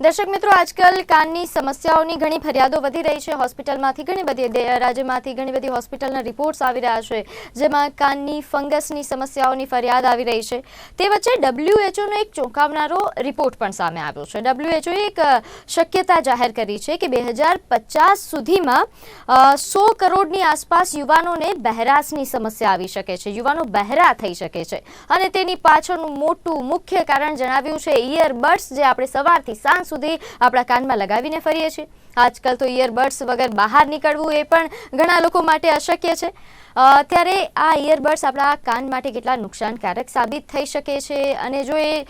દર્શક મિત્રો, આજકાલ કાનની સમસ્યાઓની ઘણી ફરિયાદો વધી રહી છે. હોસ્પિટલમાંથી ઘણી બધી રાજ્યમાંથી ઘણી બધી હોસ્પિટલના રિપોર્ટ્સ આવી રહ્યા છે, જેમાં કાનની ફંગસની સમસ્યાઓની ફરિયાદ આવી રહી છે. તે વચ્ચે ડબ્લ્યુએચઓનો એક ચોંકાવનારો રિપોર્ટ પણ સામે આવ્યો છે. ડબ્લ્યુએચઓએ એક શક્યતા જાહેર કરી છે કે બે હજાર પચાસ સુધીમાં સો કરોડની આસપાસ યુવાનોને બહેરાશની સમસ્યા આવી શકે છે. યુવાનો બહેરા થઈ શકે છે. અને તેની પાછળનું મોટું મુખ્ય કારણ જણાવ્યું છે ઇયરબડ્સ જે આપણે સવારથી સાંજ સુધી આપણા કાનમાં લગાવીને ફરીએ છીએ. આજકાલ તો ઇયરબડ્સ વગર બહાર નીકળવું એ પણ ઘણા લોકો માટે અશક્ય છે. ત્યારે આ ઇયરબડ્સ આપણા કાન માટે કેટલા નુકસાનકારક સાબિત થઈ શકે છે અને જો એ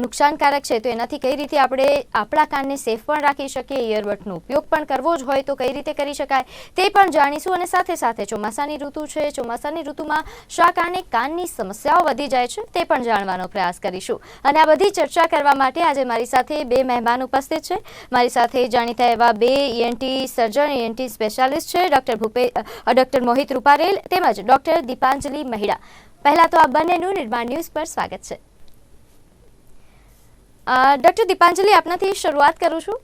નુકસાનકારક છે તો એનાથી કઈ રીતે આપણે આપણા કાનને સેફ પણ રાખી શકીએ ઇયરબડ્સનો ઉપયોગ પણ કરવો જ હોય તો કઈ રીતે કરી શકાય તે પણ જાણીશું અને સાથે સાથે ચોમાસાની ઋતુ છે, ચોમાસાની ઋતુમાં શા કારણે કાનની સમસ્યાઓ વધી જાય છે તે પણ જાણવાનો પ્રયાસ કરીશું. અને આ બધી ચર્ચા કરવા માટે આજે મારી સાથે બે મહેમાન ઉપસ્થિત છે. મારી સાથે જાણીતા એવા બે ઈએનટી સર્જન ઈએનટી સ્પેશિયાલિસ્ટ છે, ડૉક્ટર ભૂપે ડૉક્ટર મોહિત રૂપારેલ તેમજ ડોક્ટર દીપાંજલિ મહિડા. પહેલા તો આ બંનેનું નિર્માણ ન્યૂઝ પર સ્વાગત છે. ડોક્ટર દીપાંજલિ, આપનાથી શરૂઆત કરું છું.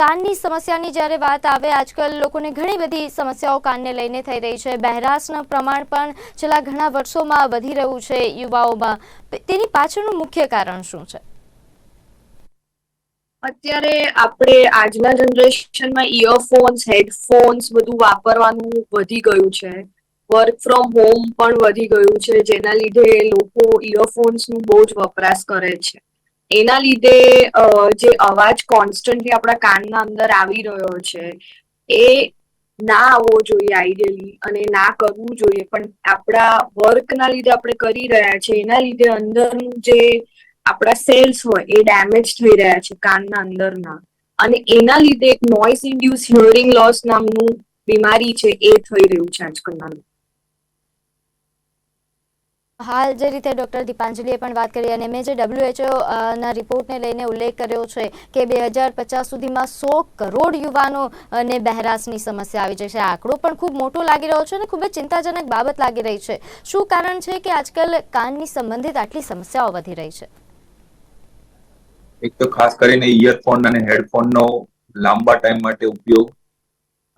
કાનની સમસ્યાની જ્યારે વાત આવે, આજકાલ લોકોને ઘણી બધી સમસ્યાઓ કાનને લઈને થઈ રહી છે. બહેરાશનું પ્રમાણ પણ છેલ્લા ઘણા વર્ષોમાં વધી રહ્યું છે યુવાઓમાં. તેની પાછળનું મુખ્ય કારણ શું છે? અત્યારે આપણે આજના જનરેશનમાં ઇયરફોન્સ હેડફોન્સ બધું વાપરવાનું વધી ગયું છે. વર્ક ફ્રોમ હોમ પણ વધી ગયું છે, જેના લીધે લોકો ઇયરફોન્સનું બહુ જ વપરાશ કરે છે. એના લીધે જે અવાજ કોન્સ્ટન્ટલી આપણા કાનના અંદર આવી રહ્યો છે, એ ના આવવો જોઈએ આઈડિયલી અને ના કરવું જોઈએ. પણ આપણા વર્કના લીધે આપણે કરી રહ્યા છે, એના લીધે અંદરનું જે આપણા સેલ્સ હોય એ ડેમેજ થઈ રહ્યા છે કાનના અંદરના. અને એના લીધે એક નોઇસ ઇન્ડ્યુસ હિયરિંગ લોસ નામનું બીમારી છે, એ થઈ રહ્યું છે આજકાલના હાલ જે રીતે ડોક્ટર દીપાંજલીએ પણ વાત કરી અને મેં જે ડબ્લ્યુએચઓના રિપોર્ટને લઈને ઉલ્લેખ કર્યો છે કે બે હજાર પચાસ સુધીમાં સો કરોડ યુવાનો ને બહેરાશની સમસ્યા આવી જશે. આંકડો પણ ખૂબ મોટો લાગી રહ્યો છે અને ખૂબ જ ચિંતાજનક બાબત લાગી રહી છે. શું કારણ છે કે આજકાલ કાનની સંબંધિત આટલી સમસ્યાઓ વધી રહી છે? એક તો ખાસ કરીને ઇયરફોન અને હેડફોનનો લાંબા ટાઈમ માટે ઉપયોગ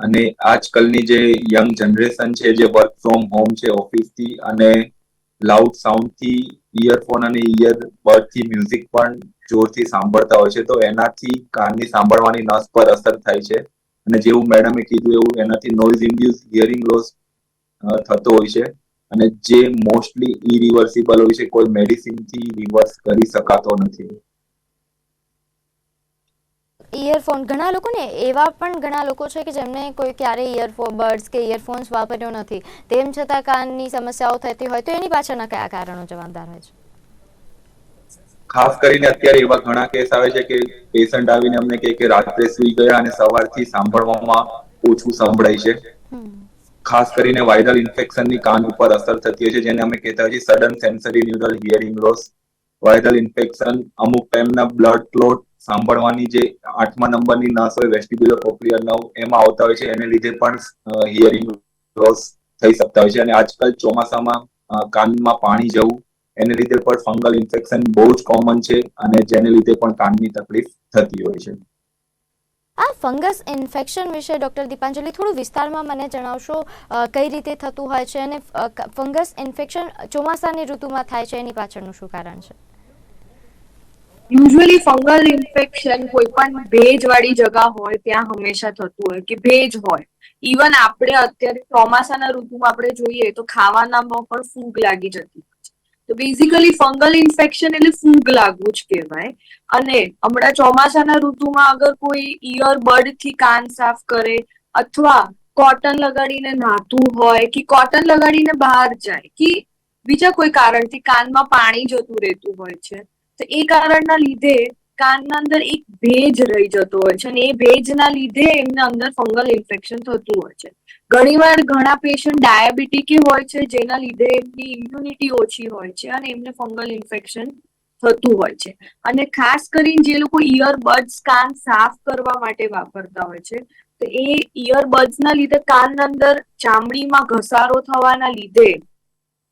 અને આજકાલની જે યંગ જનરેશન છે, જે વર્ક ફ્રોમ હોમ છે, ઓફિસથી અને લાઉડ સાઉન્ડથી ઇયરફોન અને ઇયરબડથી મ્યુઝિક પણ જોરથી સાંભળતા હોય છે. તો એનાથી કાનની સાંભળવાની નસ પર અસર થાય છે. અને જેવું મેડમે કીધું એવું, એનાથી નોઇઝ ઇન્ડ્યુસ હિયરિંગ લોસ થતો હોય છે. અને જે મોસ્ટલી ઇરિવર્સિબલ હોય છે, કોઈ મેડિસિનથી રિવર્સ કરી શકાતો નથી. ઇયરફોન ઘણા લોકો ને એવા પણ ઘણા લોકો છે કે જેમને કોઈ ક્યારેય ઇયરબડ્સ કે ઇયરફોન્સ વાપર્યો નથી. તેમ છતાં કાનની સમસ્યાઓ થતી હોય તો એની પાછળના કયા કારણો જવાબદાર હોય છે? ખાસ કરીને અત્યારે એવા ઘણા કેસ આવે છે કે પેશન્ટ આવીને અમને કહે કે રાત્રે સુઈ ગયા અને સવારથી સાંભળવામાં ઓછું સંભળાય છે. ખાસ કરીને વાયરલ ઇન્ફેક્શનની કાન ઉપર અસર થતી હોય છે જેને અમે કહેતા હોઈએ sudden sensory neural hearing loss viral infection, અમુક ટાઈમના બ્લડ ક્લોટ સાંભળવાની જે આઠમા નંબરની નસ હોય વેસ્ટિબ્યુલર કોક્લિયર નવ, એમાં આવતા હોય છે. એને લીધે પણ હિયરિંગ લોસ થઈ શકતા હોય છે. અને આજકાલ ચોમાસામાં કાનમાં પાણી જવું, એને લીધે પણ ફંગલ ઇન્ફેક્શન બહુ જ કોમન છે. અને જેને લીધે પણ કાનની તકલીફ થતી હોય છે. આ ફંગસ ઇન્ફેક્શન વિશે ડોક્ટર દીપાંજલિ થોડું વિસ્તારમાં મને જણાવશો કઈ રીતે થતું હોય છે અને ફંગસ ઇન્ફેક્શન ચોમાસાની ઋતુમાં થાય છે એની પાછળનું શું કારણ છે? યુઝ્યુઅલી ફંગલ ઇન્ફેક્શન કોઈ પણ ભેજવાળી જગા હોય, ત્યાં હંમેશા થતું હોય કે ભેજ હોય. ઇવન આપણે અત્યારે ચોમાસાના ઋતુમાં આપણે જોઈએ તો ખાવાનામાં પણ ફૂગ લાગી જતી તો બેઝિકલી ફંગલ ઇન્ફેક્શન એટલે ફૂગ લાગવું જ કહેવાય. અને હમણાં ચોમાસાના ઋતુમાં અગર કોઈ ઇયરબડથી કાન સાફ કરે અથવા કોટન લગાડીને નાતું હોય કે કોટન લગાડીને બહાર જાય કે બીજા કોઈ કારણથી કાનમાં પાણી જતું રહેતું હોય છે, તો એ કારણના લીધે કાનના અંદર એક ભેજ રહી જતો હોય છે અને એ ભેજના લીધે એમને અંદર ફંગલ ઇન્ફેક્શન થતું હોય છે. ઘણીવાર ઘણા પેશન્ટ ડાયાબિટીક હોય છે, જેના લીધે એમની ઇમ્યુનિટી ઓછી હોય છે અને એમને ફંગલ ઇન્ફેક્શન થતું હોય છે. અને ખાસ કરીને જે લોકો ઇયરબડ્સ કાન સાફ કરવા માટે વાપરતા હોય છે, તો એ ઇયરબડ્સના લીધે કાન અંદર ચામડીમાં ઘસારો થવાના લીધે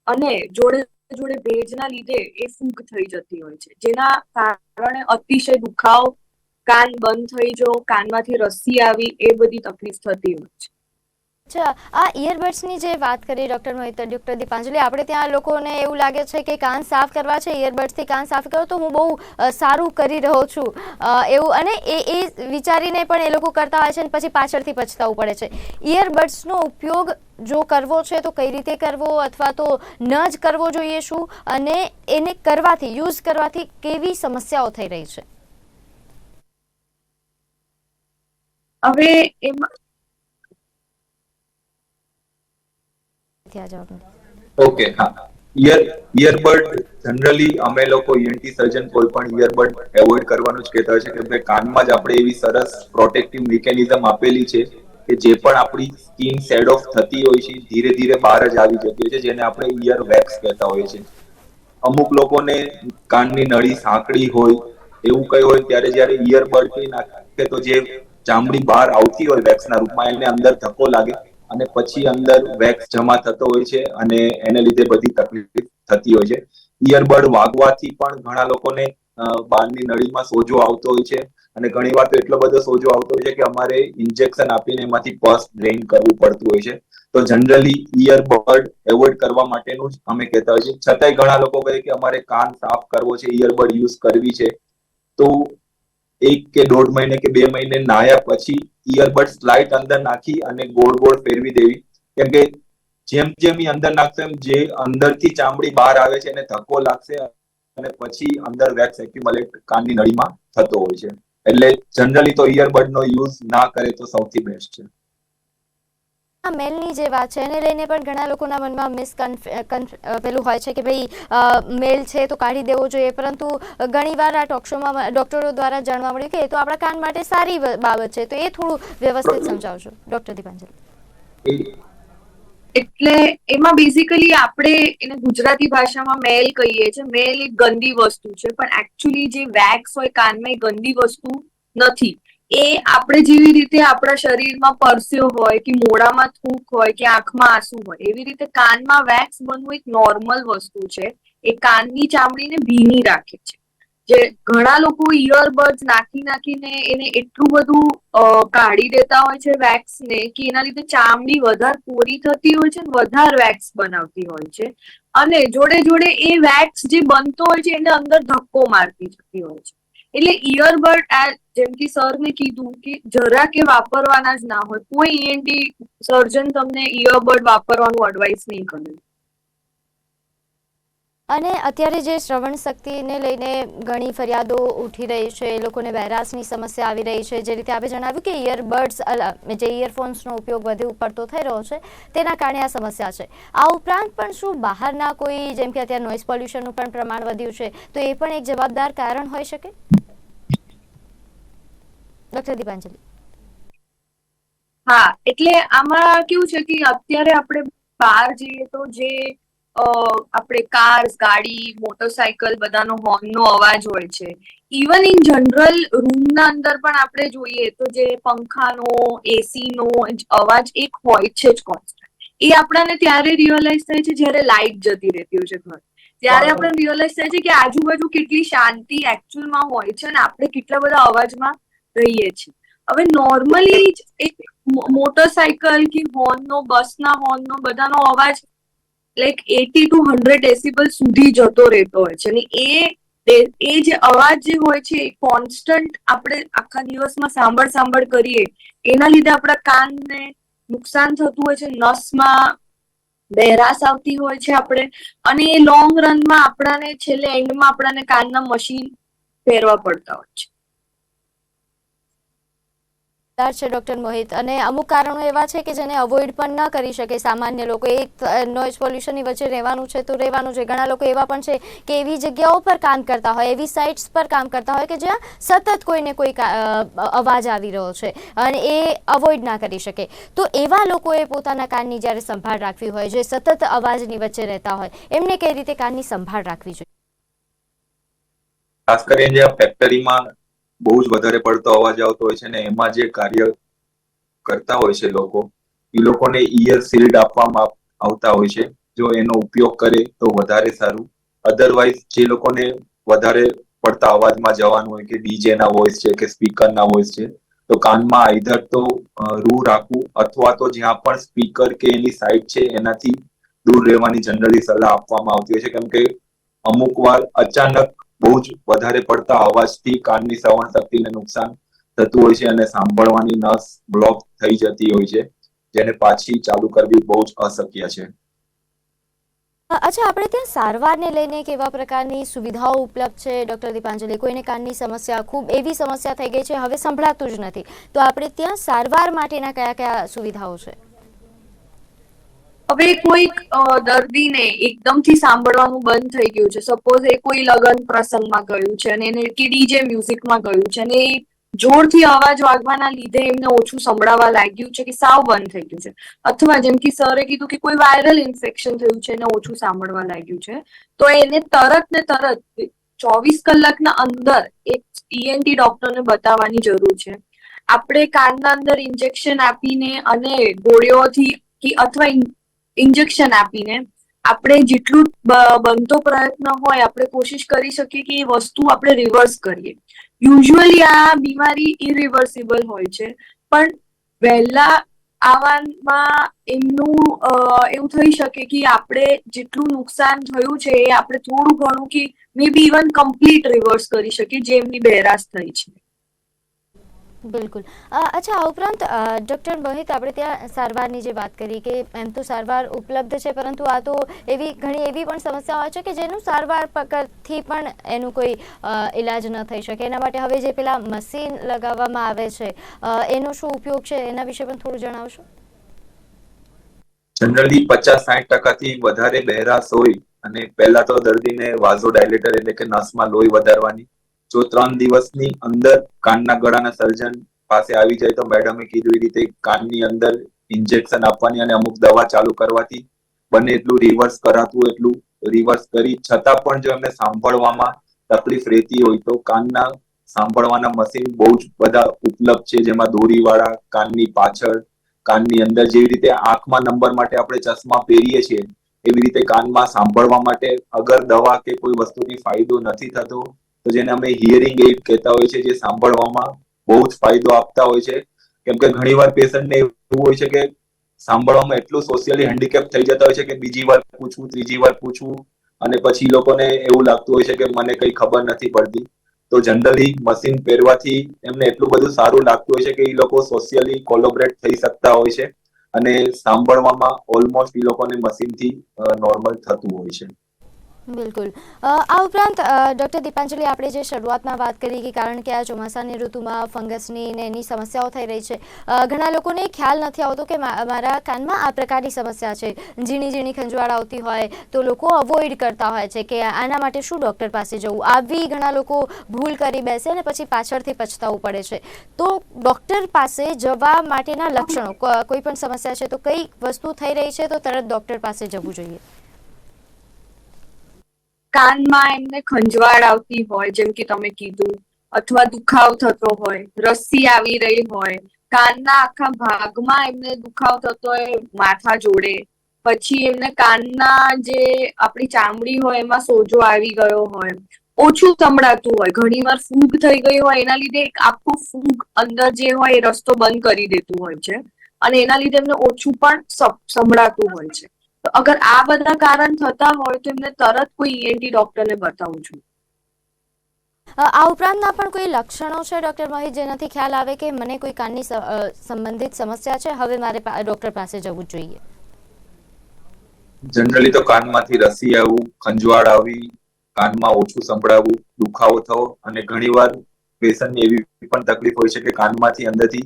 અને જોડે જોડે ભેજના લીધે એ ફૂગ થઈ જતી હોય છે. જેના કારણે અતિશય દુખાવ, કાન બંધ થઈ જવો કાનમાંથી રસી આવી, એ બધી તકલીફ થતી હોય છે. અચ્છા, આ ઇયરબડ્સની જે વાત કરી ડૉક્ટર મોહિત ડૉક્ટર દીપાંજલિ આપણે ત્યાં લોકોને એવું લાગે છે કે કાન સાફ કરવા છે ઇયરબડ્સથી કાન સાફ કરો તો હું બહુ સારું કરી રહ્યો છું. એવું, અને એ એ વિચારીને પણ એ લોકો કરતા હોય છે અને પછી પાછળથી પછતાવું પડે છે. ઇયરબડ્સનો ઉપયોગ જો કરવો છે તો કઈ રીતે કરવો અથવા તો ન જ કરવો જોઈએ શું? અને એને કરવાથી યુઝ કરવાથી કેવી સમસ્યાઓ થઈ રહી છે? હવે એમાં નથી. ઓકે હા. ઇયર ઇયરબડ જનરલી અમે લોકો ઈએનટી સર્જન કોઈ પણ ઇયરબડ એવોઇડ કરવાનું જ કહેતા હોય છે કે ભાઈ કાનમાં જ આપણે એવી સરસ પ્રોટેક્ટિવ મિકેનિઝમ આપેલી છે કે જે પણ આપણી સ્કિન સેડ ઓફ થતી હોય છે, ધીરે ધીરે બહાર જ આવી જતી હોય છે, જેને આપણે ઇયર વેક્સ કહેતા હોય છે અમુક લોકોને કાનની નળી સાંકડી હોય, એવું કઈ હોય ત્યારે જ્યારે ઇયરબડથી નાખે તો જે ચામડી બહાર આવતી હોય વેક્સના રૂપમાં, એને અંદર ધક્કો લાગે. અને પછી અંદર વેક્સ જમા થતો હોય છે અને એને લીધે બધી તકલીફ થતી હોય છે. ઇયરબડ વાગવાથી પણ ઘણા લોકોને બારની નળીમાં સોજો આવતો હોય છે. અને ઘણી વાર તો એટલો બધો સોજો આવતો હોય છે કે અમારે ઇન્જેક્શન આપીને એમાંથી પસ ડ્રેઇન કરવું પડતું હોય છે. તો જનરલી ઇયરબડ એવોઇડ કરવા માટેનું જ અમે કહેતા હોઈએ છીએ. છતાંય ઘણા લોકો કહે કે અમારે કાન સાફ કરવો છે ઇયરબડ યુઝ કરવી છે. તો એક કે દોઢ મહિને કે બે મહિને નાયા પછી ઇયરબડ લાઇટ અંદર નાખી અને ગોળ ગોળ ફેરવી દેવી. કેમ કે જેમ જેમ ઈ અંદર નાખશો એમ જે અંદરથી ચામડી બહાર આવે છે એને ધક્કો લાગશે અને પછી અંદર વેક્સ એક્યુમલેટ કાનની નળીમાં થતો હોય છે. એટલે જનરલી તો ઇયરબડ નો યુઝ ના કરે તો સૌથી બેસ્ટ છે. મેલની જે વાત છે એને લઈને પણ ઘણા લોકોના મનમાં મિસકન્ફ પેલું હોય છે કે ભાઈ મેલ છે તો કાઢી દેવો જોઈએ પરંતુ ઘણીવાર આ ટોક શોમાં ડૉક્ટરો દ્વારા જાણવા મળ્યું કે એ તો આપણા કાન માટે સારી બાબત છે. તો એ થોડું વ્યવસ્થિત સમજાવજો ડૉક્ટર દીપાંજલિ. એટલે એમાં બેઝિકલી આપણે એને ગુજરાતી ભાષામાં મેલ કહીએ છીએ. મેલ એક ગંદી વસ્તુ છે પણ એકચ્યુઅલી જે વેક્સ હોય કાનમાં એ ગંદી વસ્તુ નથી. એ આપણે જેવી રીતે આપણા શરીરમાં પરસ્યો હોય કે મોઢામાં થૂક હોય કે આંખમાં આંસુ હોય, એવી રીતે કાનમાં વેક્સ બનવું એક નોર્મલ વસ્તુ છે. એ કાનની ચામડીને ભીની રાખે છે. જે ઘણા લોકો ઇયરબડ્સ નાખી નાખીને એને એટલું બધું કાઢી દેતા હોય છે વેક્સ ને કે એના લીધે ચામડી વધારે કોરી થતી હોય છે વધારે વેક્સ બનાવતી હોય છે. અને જોડે જોડે એ વેક્સ જે બનતો હોય છે એને અંદર ધક્કો મારતી જતી હોય છે. એટલે ઇયરબડ જેમ કે સર ને કીધું કે જરા કે વાપરવાના જ ના હોય. કોઈ ઈએનટી સર્જન તમને ઇયરબડ વાપરવાનું એડવાઇસ નહીં કરે. અને અત્યારે જે શ્રવણ શક્તિને લઈને ઘણી ફરિયાદો ઉઠી રહી છે લોકોને બહેરાશની સમસ્યા આવી રહી છે, જે રીતે આપણે જણાવ્યું કે ઇયરબડ્સ જે ઇયરફોન્સનો ઉપયોગ વધુ પડતો થઈ રહ્યો છે, તેના કારણે આ સમસ્યા છે. આ ઉપરાંત પણ શું બહારના કોઈ, જેમ કે અત્યારે નોઇઝ પોલ્યુશનનું પણ પ્રમાણ વધ્યું છે, તો એ પણ એક જવાબદાર કારણ હોઈ શકે? ડૉક્ટર દીપાંજલિ. હા એટલે આમાં કેવું છે કે અત્યારે આપણે બહાર જઈએ તો જે આપણે કાર્સ ગાડી મોટરસાયકલ બધાનો હોર્નનો અવાજ હોય છે. ઇવન ઇન જનરલ રૂમના અંદર પણ આપણે જોઈએ તો જે પંખાનો એસીનો અવાજ એક હોય છે જ કોન્સ્ટન્ટ એ આપણાને ત્યારે રિયલાઇઝ થાય છે જ્યારે લાઇટ જતી રહેતી હોય છે ઘર. ત્યારે આપણે રિયલાઇઝ થાય છે કે આજુબાજુ કેટલી શાંતિ એકચ્યુઅલમાં હોય છે અને આપણે કેટલા બધા અવાજમાં રહીએ છીએ. હવે નોર્મલી જ એક મોટરસાયકલ કે હોર્નનો બસના હોર્નનો બધાનો અવાજ like eighty to hundred decibel સુધી જતો રહેતો હોય છે. અને એ- એ જે અવાજ જે હોય છે, એ કોન્સ્ટન્ટ આપણે આખા દિવસમાં સાંભળ સાંભળ કરીએ, એના લીધે આપણા કાનને નુકસાન થતું હોય છે, નસમાં બહેરાશ આવતી હોય છે આપણે. અને એ લોંગ રનમાં આપણાને, છેલ્લે એન્ડમાં આપણાને કાનના મશીન પહેરવા પડતા હોય છે. જવાબદાર છે, ડૉક્ટર મોહિત. અને અમુક કારણો એવા છે કે જેને અવોઇડ પણ ન કરી શકે સામાન્ય લોકો. એક નોઇઝ પોલ્યુશનની વચ્ચે રહેવાનું છે, તો રહેવાનું છે. ઘણા લોકો એવા પણ છે કે એવી જગ્યાઓ પર કામ કરતા હોય, એવી સાઇટ્સ પર કામ કરતા હોય કે જ્યાં સતત કોઈને કોઈ અવાજ આવી રહ્યો છે અને એ અવોઇડ ના કરી શકે. તો એવા લોકોએ પોતાના કાનની જ્યારે સંભાળ રાખવી હોય, જે સતત અવાજની વચ્ચે રહેતા હોય, એમને કઈ રીતે કાનની સંભાળ રાખવી જોઈએ? ખાસ કરીને જે ફેક્ટરીમાં બહુ જ વધારે પડતો અવાજ આવતો હોય છે ને એમાં જે કાર્ય કરતા હોય છે લોકો, એ લોકોને ઇયર શિલ્ડ આપવામાં આવતા હોય છે. જો એનો ઉપયોગ કરે તો વધારે સારું. અધરવાઇઝ જે લોકોને વધારે પડતા અવાજમાં જવાનું હોય કે ડીજે ના વોઇસ છે કે સ્પીકર ના વોઇસ છે, તો કાનમાં આઈધર તો રૂ રાખવું અથવા તો જ્યાં પણ સ્પીકર કે એની સાઈડ છે એનાથી દૂર રહેવાની જનરલી સલાહ આપવામાં આવતી હોય છે. કેમ કે અમુક વાર અચાનક બહુ જ વધારે પડતા અવાજથી કાનની શ્રવણ શક્તિને નુકસાન થતું હોય છે અને સાંભળવાની નસ બ્લોક થઈ જતી હોય છે, જેને પાછી ચાલુ કરવી બહુ જ અશક્ય છે. અચ્છા, આપણે ત્યાં સારવારને લઈને કેવા પ્રકારની સુવિધાઓ ઉપલબ્ધ છે? ડૉક્ટર દીપાંજલિ, કોઈને કાનની સમસ્યા, ખૂબ એવી સમસ્યા થઈ ગઈ છે, હવે સંભળાતું જ નથી. તો આપણે ત્યાં સારવાર માટેના કયા કયા સુવિધાઓ છે? હવે કોઈક દર્દીને એકદમથી સાંભળવાનું બંધ થઈ ગયું છે. સપોઝ એ કોઈ લગ્ન પ્રસંગમાં ગયું છે અને એને કે ડીજે મ્યુઝિકમાં ગયું છે અને જોરથી અવાજ વાગવાના લીધે એમને ઓછું સંભળાવા લાગ્યું છે કે સાવ બંધ થઈ ગયું છે. અથવા જેમ કે સરે કીધું કે કોઈ વાયરલ ઇન્ફેક્શન થયું છે એને ઓછું સાંભળવા લાગ્યું છે. તો એને તરત ને તરત ચોવીસ કલાકના અંદર એક ઈએનટી ડોક્ટરને બતાવવાની જરૂર છે. આપણે કાનના અંદર ઇન્જેક્શન આપીને અને ગોળીઓથી અથવા ઇન્જેક્શન આપીને આપણે જેટલું બનતો પ્રયત્ન હોય આપણે કોશિશ કરી શકીએ કે એ વસ્તુ આપણે રિવર્સ કરીએ. યુઝ્યુઅલી આ બીમારી ઇરિવર્સિબલ હોય છે, પણ વહેલા આવવામાં એમનું એવું થઈ શકે કે આપણે જેટલું નુકસાન થયું છે એ આપણે થોડું ઘણું કે may be even complete reverse કરી શકીએ જે એમની બહેરાશ થઈ છે. બિલકુલ. અચ્છા, આ ઉપરાંત ડૉક્ટર મોહિત, આપણે ત્યાં સારવારની જે વાત કરી કે એમ તો સારવાર ઉપલબ્ધ છે, પરંતુ આ તો એવી ઘણી એવી પણ સમસ્યા હોય છે કે જેનું સારવાર પકડથી પણ એનું કોઈ ઇલાજ ન થઈ શકે. એના માટે હવે જે પેલા મશીન લગાવવામાં આવે છે એનો શું ઉપયોગ છે? એના વિશે પણ થોડું જણાવશો? જનરલી પચાસ સાઠ ટકાથી વધારે બહેરાશ હોય અને પહેલા તો દર્દીને વાઝો ડાયલેટર એટલે કે નસમાં લોહી વધારવાની જો ત્રણ દિવસની અંદર કાનના ગળાના સર્જન પાસે આવી જાય તો મેડમે કીધું એ રીતે કાનની અંદર ઇન્જેક્શન આપવાની અને અમુક દવા ચાલુ કરવાથી બને એટલું રિવર્સ કરાતું એટલું રિવર્સ કરી. છતાં પણ જો એમને સાંભળવામાં તકલીફ રહેતી હોય તો કાનના સાંભળવાના મશીન બહુ જ બધા ઉપલબ્ધ છે. જેમાં દોરીવાળા, કાનની પાછળ, કાનની અંદર જેવી રીતે આંખમાં નંબર માટે આપણે ચશ્મા પહેરીએ છીએ, એવી રીતે કાનમાં સાંભળવા માટે અગર દવા કે કોઈ વસ્તુથી ફાયદો નથી થતો તો જેને અમે હિયરિંગ એડ કહેતા હોય છે, જે સાંભળવામાં બહુ જ ફાયદો આપતા હોય છે. કેમ કે ઘણીવાર પેશન્ટને એવું હોય છે કે સાંભળવામાં એટલું સોશિયલી હેન્ડીકેપ થઈ જતા હોય છે કે બીજી વાર પૂછવું ત્રીજી વાર પૂછવું અને પછી લોકોને એવું લાગતું હોય છે કે મને કઈ ખબર નથી પડતી. તો જનરલી મશીન પહેરવાથી એમને એટલું બધું સારું લાગતું હોય છે કે એ લોકો સોશિયલી કોલોબરેટ થઈ શકતા હોય છે અને સાંભળવામાં ઓલમોસ્ટ એ લોકોને મશીનથી નોર્મલ થતું હોય છે. બિલકુલ. આ ઉપરાંત ડૉક્ટર દીપાંજલિ આપણે જે શરૂઆતમાં વાત કરી કે કારણ કે આ ચોમાસાની ઋતુમાં ફંગસની ને એની સમસ્યાઓ થઈ રહી છે ઘણા લોકોને ખ્યાલ નથી આવતો કે મારા કાનમાં આ પ્રકારની સમસ્યા છે. ઝીણી ઝીણી ખંજવાળ આવતી હોય તો લોકો અવોઇડ કરતા હોય છે કે આના માટે શું ડૉક્ટર પાસે જવું? આવી ઘણા લોકો ભૂલ કરી બેસે અને પછી પાછળથી પછતાવું પડે છે. તો ડૉક્ટર પાસે જવા માટેના લક્ષણો કોઈ પણ સમસ્યા છે તો કઈ વસ્તુ થઈ રહી છે તો તરત ડૉક્ટર પાસે જવું જોઈએ. કાનમાં એમને ખંજવાળ આવતી હોય, જેમ કે તમે કીધું, અથવા દુખાવ થતો હોય રસી આવી રહી હોય, કાનના આખા ભાગમાં એમને દુખાવ થતો હોય, માથા જોડે. પછી એમને કાનના જે આપણી ચામડી હોય, એમાં સોજો આવી ગયો હોય, ઓછું સંભળાતું હોય ઘણીવાર ફૂગ થઈ ગઈ હોય, એના લીધે એક આખું ફૂગ અંદર જે હોય એ રસ્તો બંધ કરી દેતું હોય છે. અને એના લીધે એમને ઓછું પણ સંભળાતું હોય છે. તો અગર આ બધા કારણ થતા હોય તો એમને તરત કોઈ ઈએનટી ડોક્ટરને બતાવવું જોઈએ આ ઉપરાંતના પણ કોઈ લક્ષણો છે ડોક્ટર મોહિત જેનાથી ખ્યાલ આવે કે મને કોઈ કાનની સંબંધિત સમસ્યા છે? હવે મારે ડોક્ટર ડૉક્ટર પાસે જવું જોઈએ. જનરલી તો કાનમાંથી રસી આવવું ખંજવાળ આવી કાનમાં ઓછું સંભળાવવું દુખાવો થવો અને ઘણીવાર પેશન્ટની એવી પણ તકલીફ હોય છે કે કાનમાંથી અંદરથી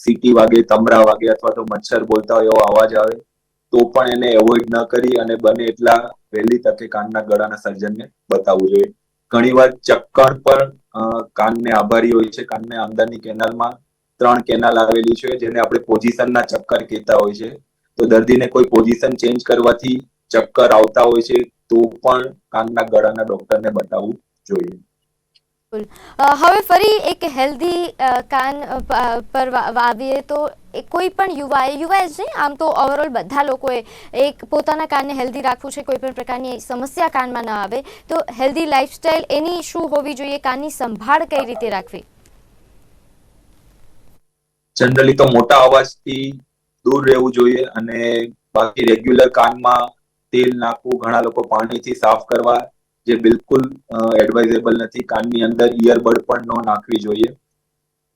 સીટી વાગે તમરા વાગે અથવા તો મચ્છર બોલતા હોય એવો અવાજ આવે. તો પણ એને એવોઇડ ન કરી અને બને એટલા વહેલી તકે કાનના ગળાના સર્જનને બતાવવું જોઈએ. ઘણીવાર ચક્કર પણ કાનને આભારી હોય છે. કાનને અંદરની કેનાલમાં ત્રણ કેનાલ આવેલી છે, જેને આપણે પોઝિશનના ચક્કર કહેતા હોય છે. તો દર્દીને કોઈ પોઝિશન ચેન્જ કરવાથી ચક્કર આવતા હોય છે, તો પણ કાનના ગળાના ડોક્ટરને બતાવવું જોઈએ. હવે ફરી એક હેલ્ધી કાન પર વાવીએ તો કોઈ પણ યુવાએ યુવાએ જ નહીં, આમ તો ઓવરઓલ બધા લોકોએ એક પોતાના કાનને હેલ્ધી રાખવું છે, કોઈ પણ પ્રકારની સમસ્યા કાનમાં ન આવે, તો હેલ્ધી લાઈફસ્ટાઈલ એની શું હોવી જોઈએ, કાનની સંભાળ કઈ રીતે રાખવી? જનરલી તો મોટા અવાજથી દૂર રહેવું જોઈએ અને બાકી રેગ્યુલર કાનમાં તેલ નાખવું, ઘણા લોકો પાણીથી સાફ કરવા જે બિલકુલ એડવાઇઝેબલ નથી. કાનની અંદર ઇયરબડ પણ ન નાખવી જોઈએ.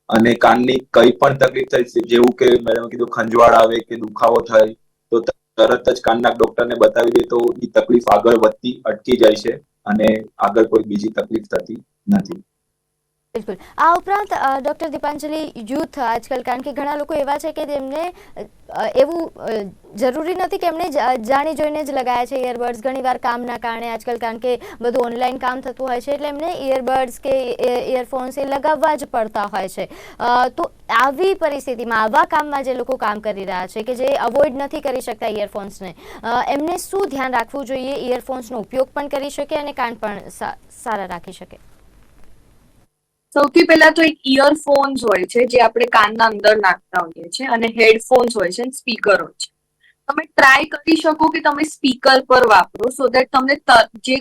અને કાનની કઈ પણ તકલીફ થઈ જેવું કે મેડમ કીધું ખંજવાળ આવે કે દુખાવો થાય, તો તરત જ કાનના ડોક્ટરને બતાવી દે તો એ તકલીફ આગળ વધતી અટકી જાય છે અને આગળ કોઈ બીજી તકલીફ થતી નથી. બિલકુલ. આ ઉપરાંત ડૉક્ટર દીપાંજલિ યુથ આજકાલ, કારણ કે ઘણા લોકો એવા છે કે તેમને એવું જરૂરી નથી કે એમણે જાણી જોઈને જ લગાયા છે ઇયરબડ્સ ઘણીવાર કામના કારણે આજકાલ, કારણ કે બધું ઓનલાઈન કામ થતું હોય છે, એટલે એમને ઇયરબડ્સ કે ઇયરફોન્સ એ લગાવવા જ પડતા હોય છે. તો આવી પરિસ્થિતિમાં, આવા કામમાં જે લોકો કામ કરી રહ્યા છે કે જે અવોઇડ નથી કરી શકતા ઇયરફોન્સને એમને શું ધ્યાન રાખવું જોઈએ? ઇયરફોન્સનો ઉપયોગ પણ કરી શકે અને કાન પણ સારા રાખી શકે? સૌથી પહેલા તો એક ઇયરફોન્સ હોય છે, જે આપણે કાનના અંદર નાખતા હોઈએ છીએ અને હેડફોન્સ હોય છે સ્પીકર હોય છે. તમે ટ્રાય કરી શકો કે તમે સ્પીકર પર વાપરો સો દેટ તમને જે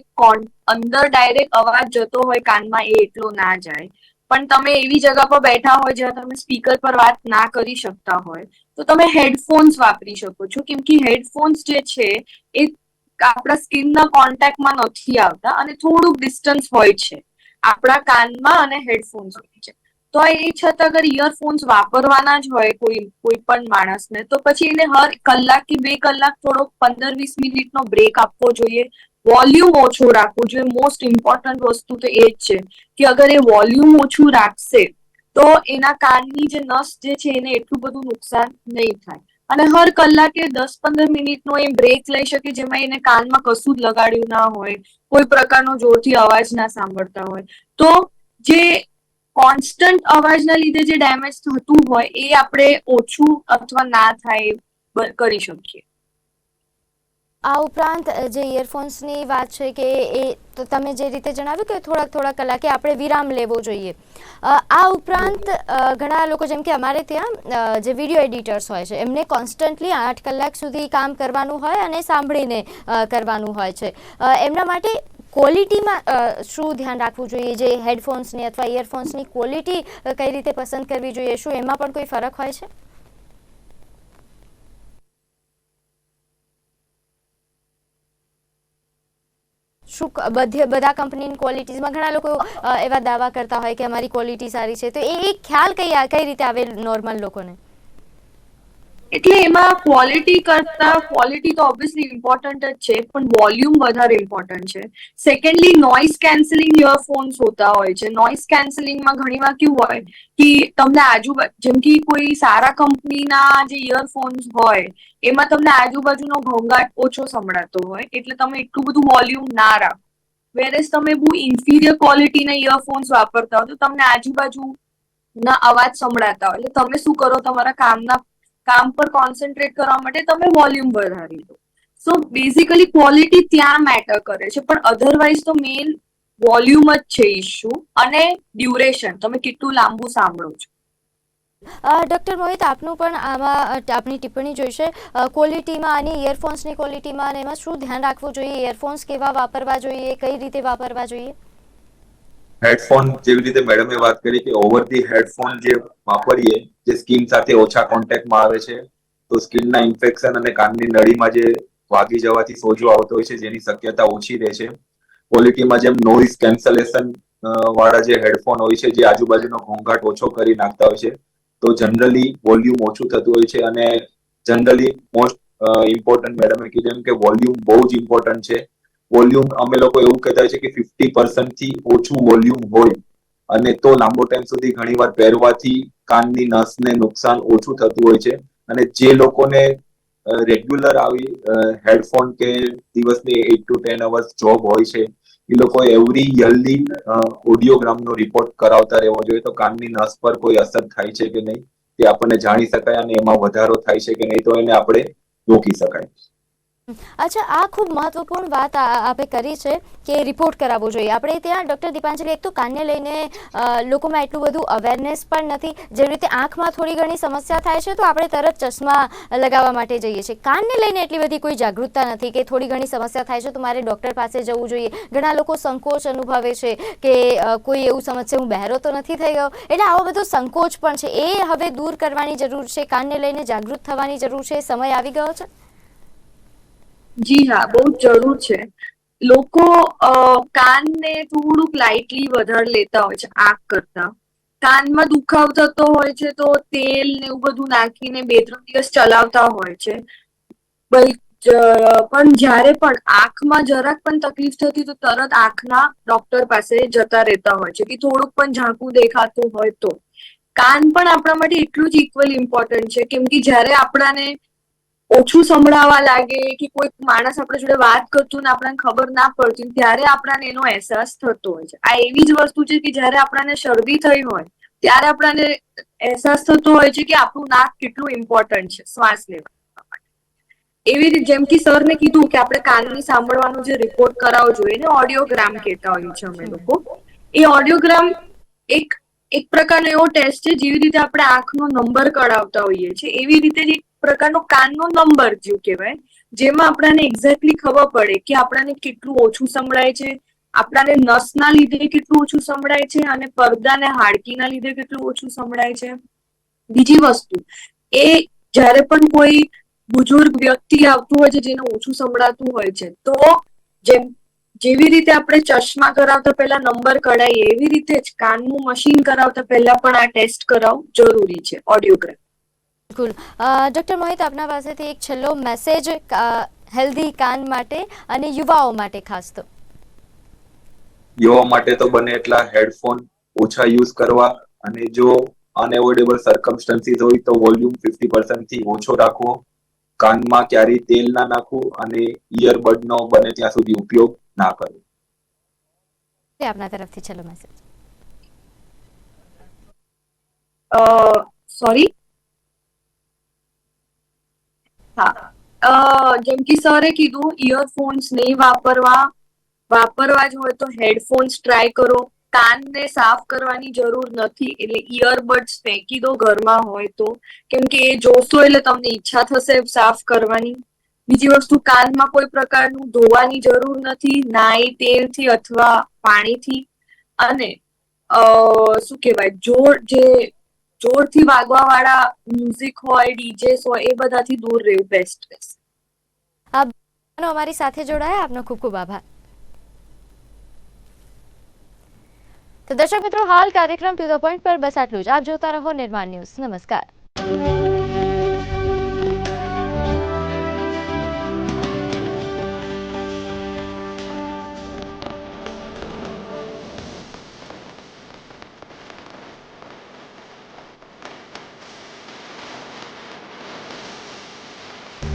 અંદર ડાયરેક્ટ અવાજ જતો હોય કાનમાં એ એટલો ના જાય. પણ તમે એવી જગા પર બેઠા હોય જ્યાં તમે સ્પીકર પર વાત ના કરી શકતા હોય, તો તમે હેડફોન્સ વાપરી શકો છો. કેમ કે હેડફોન્સ જે છે, એ આપણા સ્કિનના કોન્ટેક્ટમાં નથી આવતા અને થોડુંક ડિસ્ટન્સ હોય છે. આપણા કાનમાં અને હેડફોન્સ હોય છે. તો એ છતાં અગર ઇયરફોન્સ વાપરવાના જ હોય કોઈ કોઈ પણ માણસને, તો પછી એને હર કલાક કે બે કલાક થોડોક પંદર વીસ મિનિટનો બ્રેક આપવો જોઈએ. વોલ્યુમ ઓછો રાખવું જોઈએ. મોસ્ટ ઇમ્પોર્ટન્ટ વસ્તુ તો એ જ છે કે અગર એ વોલ્યુમ ઓછું રાખશે, તો એના કાનની જે નસ જે છે એને એટલું બધું નુકસાન નહીં થાય. અને હર કલાકે દસ પંદર મિનિટનો એ બ્રેક લઈ શકે જેમાં એને કાનમાં કશું જ લગાડ્યું ના હોય, કોઈ પ્રકારનો જોરથી અવાજ ના સાંભળતા હોય. તો જે કોન્સ્ટન્ટ અવાજના લીધે જે ડેમેજ થતું હોય એ આપણે ઓછું અથવા ના થાય કરી શકીએ. આ ઉપરાંત જે ઇયરફોન્સની વાત છે કે એ તો તમે જે રીતે જણાવ્યું કે થોડાક થોડાક કલાકે આપણે વિરામ લેવો જોઈએ. આ ઉપરાંત ઘણા લોકો જેમ કે અમારે ત્યાં જે વીડિયો એડિટર્સ હોય છે, એમને કોન્સ્ટન્ટલી આઠ કલાક સુધી કામ કરવાનું હોય અને સાંભળીને કરવાનું હોય છે. એમના માટે ક્વોલિટીમાં શું ધ્યાન રાખવું જોઈએ? જે હેડફોન્સની અથવા ઇયરફોન્સની ક્વોલિટી કઈ રીતે પસંદ કરવી જોઈએ? શું એમાં પણ કોઈ ફરક હોય છે? શું બધે બધા કંપનીની ક્વોલિટીઝમાં ઘણા લોકો એવા દાવા કરતા હોય કે અમારી ક્વોલિટી સારી છે. તો એ ખ્યાલ કઈ કઈ રીતે આવે નોર્મલ લોકોને? એટલે એમાં ક્વોલિટી કરતા ક્વોલિટી તો ઓબ્વિયસલી ઇમ્પોર્ટન્ટ જ છે, પણ વોલ્યુમ વધારે ઇમ્પોર્ટન્ટ છે. સેકન્ડલી નોઇઝ કેન્સલિંગ ઇયરફોન્સ હોતા હોય છે. નોઇઝ કેન્સલિંગમાં ઘણીવાર કેવું હોય કે તમને આજુબાજુ જેમ કે કોઈ સારા કંપનીના જે ઇયરફોન્સ હોય, એમાં તમને આજુબાજુનો ઘોંઘાટ ઓછો સંભળાતો હોય, એટલે તમે એટલું બધું વોલ્યુમ ના રાખો. વેરેસ તમે બહુ ઇન્ફિરિયર ક્વોલિટીના ઇયરફોન્સ વાપરતા હો, તો તમને આજુબાજુ ના અવાજ સંભળાતા હોય. એટલે તમે શું કરો? તમારા કામના કામ પર કોન્સન્ટ્રેટ કરવા માટે તમે વોલ્યુમ વધારી દો સો બેઝિકલી ક્વોલિટી ત્યાં મેટર કરે છે, પણ અધરવાઇઝ તો મેઇન વોલ્યુમ જ છે ઇશ્યુ અને ડ્યુરેશન તમે કેટલું લાંબુ સાંભળો છો. ડૉક્ટર મોહિત, આપનું પણ આમાં, આપની ટિપ્પણી જોઈશે. ક્વોલિટીમાં અને ઇયરફોન્સની ક્વોલિટીમાં અને એમાં શું ધ્યાન રાખવું જોઈએ? ઇયરફોન્સ કેવા વાપરવા જોઈએ? કઈ રીતે વાપરવા જોઈએ? હેડફોન જેવી રીતે મેડમે વાત કરી કે ઓવર ધી હેડફોન જે વાપરીએ, જે સ્કિન સાથે ઓછા કોન્ટેક્ટમાં આવે છે, તો સ્કિનના ઇન્ફેક્શન અને કાનની નળીમાં જે વાગી જવાથી સોજો આવતો હોય છે, જેની શક્યતા ઓછી રહે છે. ક્વોલિટીમાં જેમ નોઇઝ કેન્સલેશન વાળા જે હેડફોન હોય છે, જે આજુબાજુનો ઘોંઘાટ ઓછો કરી નાખતા હોય છે, તો જનરલી વોલ્યુમ ઓછું થતું હોય છે અને જનરલી મોસ્ટ ઇમ્પોર્ટન્ટ મેડમે કીધું એમ કે વોલ્યુમ બહુ જ ઇમ્પોર્ટન્ટ છે. વોલ્યુમ, અમે લોકો એવું કહેતા છે કે ફિફ્ટી થી ઓછું વોલ્યુમ હોય. અને તો લાંબો ટાઈમ સુધી ઘણીવાર પહેરવાથી કાનની નસને નુકસાન ઓછું થતું હોય છે. અને જે લોકોને રેગ્યુલર આવી હેડફોન કે દિવસની eight to ten hours job હોય છે, એ લોકો એવરી યરલી ઓડિયોગ્રામનો રિપોર્ટ કરાવતા રહેવો જોઈએ. તો કાનની નસ પર કોઈ અસર થાય છે કે નહીં, તે આપણને જાણી શકાય અને એમાં વધારો થાય છે કે નહીં, તો એને આપણે રોકી શકાય. અચ્છા, આ ખૂબ મહત્વપૂર્ણ વાત આપે કરી છે કે રિપોર્ટ કરાવવો જોઈએ. આપણે ત્યાં ડૉક્ટર દીપાંજલિ, એક તો કાનને લઈને લોકોમાં એટલું બધું અવેરનેસ પણ નથી. જેવી રીતે આંખમાં થોડી ઘણી સમસ્યા થાય છે, તો આપણે તરત ચશ્મા લગાવવા માટે જઈએ છીએ. કાનને લઈને એટલી બધી કોઈ જાગૃતતા નથી કે થોડી ઘણી સમસ્યા થાય છે, તો મારે ડૉક્ટર પાસે જવું જોઈએ. ઘણા લોકો સંકોચ અનુભવે છે કે કોઈ એવું સમજશે હું બહેરો તો નથી થઈ ગયો. એટલે આવો બધો સંકોચ પણ છે. એ હવે દૂર કરવાની જરૂર છે. કાનને લઈને જાગૃત થવાની જરૂર છે. સમય આવી ગયો છે? જી હા, બહુ જરૂર છે. લોકો કાનને થોડુંક લાઇટલી વધારે લેતા હોય છે આંખ કરતા. કાનમાં દુખાવ થતો હોય છે, તો તેલ ને એવું બધું નાખીને બે ત્રણ દિવસ ચલાવતા હોય છે. પણ જ્યારે પણ આંખમાં જરાક પણ તકલીફ થતી તો તરત આંખના ડોક્ટર પાસે જતા રહેતા હોય છે, કે થોડુંક પણ ઝાંકું દેખાતું હોય તો. કાન પણ આપણા માટે એટલું જ ઇક્વલ ઇમ્પોર્ટન્ટ છે, કેમ કે જ્યારે આપણાને ઓછું સંભળાવા લાગે કે કોઈ માણસ આપણા જોડે વાત કરતું ને આપણને ખબર ના પડતી ત્યારે આપણને એનો અહેસાસ થતો હોય છે. આ એવી જ વસ્તુ છે કે જ્યારે આપણને શરદી થઈ હોય, ત્યારે આપણને અહેસાસ થતો હોય છે કે આપણું નાક કેટલું ઇમ્પોર્ટન્ટ છે શ્વાસ લેવા માટે. એવી રીતે જેમ કે સરને કીધું કે આપણે કાનની સાંભળવાનો જે રિપોર્ટ કરાવવો જોઈએ ને ઓડિયોગ્રામ કહેતા હોઈએ છીએ અમે લોકો, એ ઓડિયોગ્રામ એક એક પ્રકારનો એવો ટેસ્ટ છે જેવી રીતે આપણે આંખનો નંબર કઢાવતા હોઈએ છીએ. એવી રીતે જ પ્રકારનો કાનનો નંબર જેવું કહેવાય, જેમાં આપણને એક્ઝેક્ટલી ખબર પડે કે આપણને કેટલું ઓછું સંભળાય છે, આપણાને નસના લીધે કેટલું ઓછું સંભળાય છે અને પડદા ને હાડકીના લીધે કેટલું ઓછું સંભળાય છે. બીજી વસ્તુ, એ જ્યારે પણ કોઈ બુજુર્ગ વ્યક્તિ આવતું હોય છે, જેને ઓછું સંભળાતું હોય છે, તો જેમ, જેવી રીતે આપણે ચશ્મા કરાવતા પહેલા નંબર કઢાઈએ, એવી રીતે જ કાનનું મશીન કરાવતા પહેલા પણ આ ટેસ્ટ કરાવવું જરૂરી છે ઓડિયોગ્રામ બિલકુલ. ડૉક્ટર મોહિત આપના પાસેથી એક છેલ્લો મેસેજ હેલ્ધી કાન માટે અને યુવાઓ માટે ખાસ તો. યુવા માટે તો બને એટલા હેડફોન ઓછા યુઝ કરવા અને જો અનએવોઇડેબલ સર્કમસ્ટન્સીસ હોય તો વોલ્યુમ ફિફ્ટી થી ઓછો રાખવો. કાનમાં ક્યારેય તેલ ના નાખવું અને ઇયરબડનો બને ત્યાં સુધી ઉપયોગ ના કરવો. એ આપના તરફથી છેલ્લો મેસેજ સોરી હા. જેમ કે સરે કીધું ઇયરફોન્સ નહીં વાપરવા વાપરવા જ હોય તો હેડફોન્સ ટ્રાય કરો. કાનને સાફ કરવાની જરૂર નથી, એટલે ઇયરબડ્સ ફેંકી દો ઘરમાં હોય તો. કેમ કે એ જોશો એટલે તમને ઈચ્છા થશે સાફ કરવાની. બીજી વસ્તુ, કાનમાં કોઈ પ્રકારનું ધોવાની જરૂર નથી, નાઈ તેલથી અથવા પાણીથી. અને શું કહેવાય જોર જે જોરથી વાગવા વાળા મ્યુઝિક હોય ડીજેસ હોય, એ બધાથી દૂર રહેવું બેસ્ટ રહેશે અને અમારી સાથે જોડાયા. આપનો ખૂબ ખૂબ આભાર. તો દર્શક મિત્રો, હાલ કાર્યક્રમ ટુ ધ પોઈન્ટ પર. બસ આટલું જ. આપ જોતા રહો નિર્માણ ન્યૂઝ. નમસ્કાર.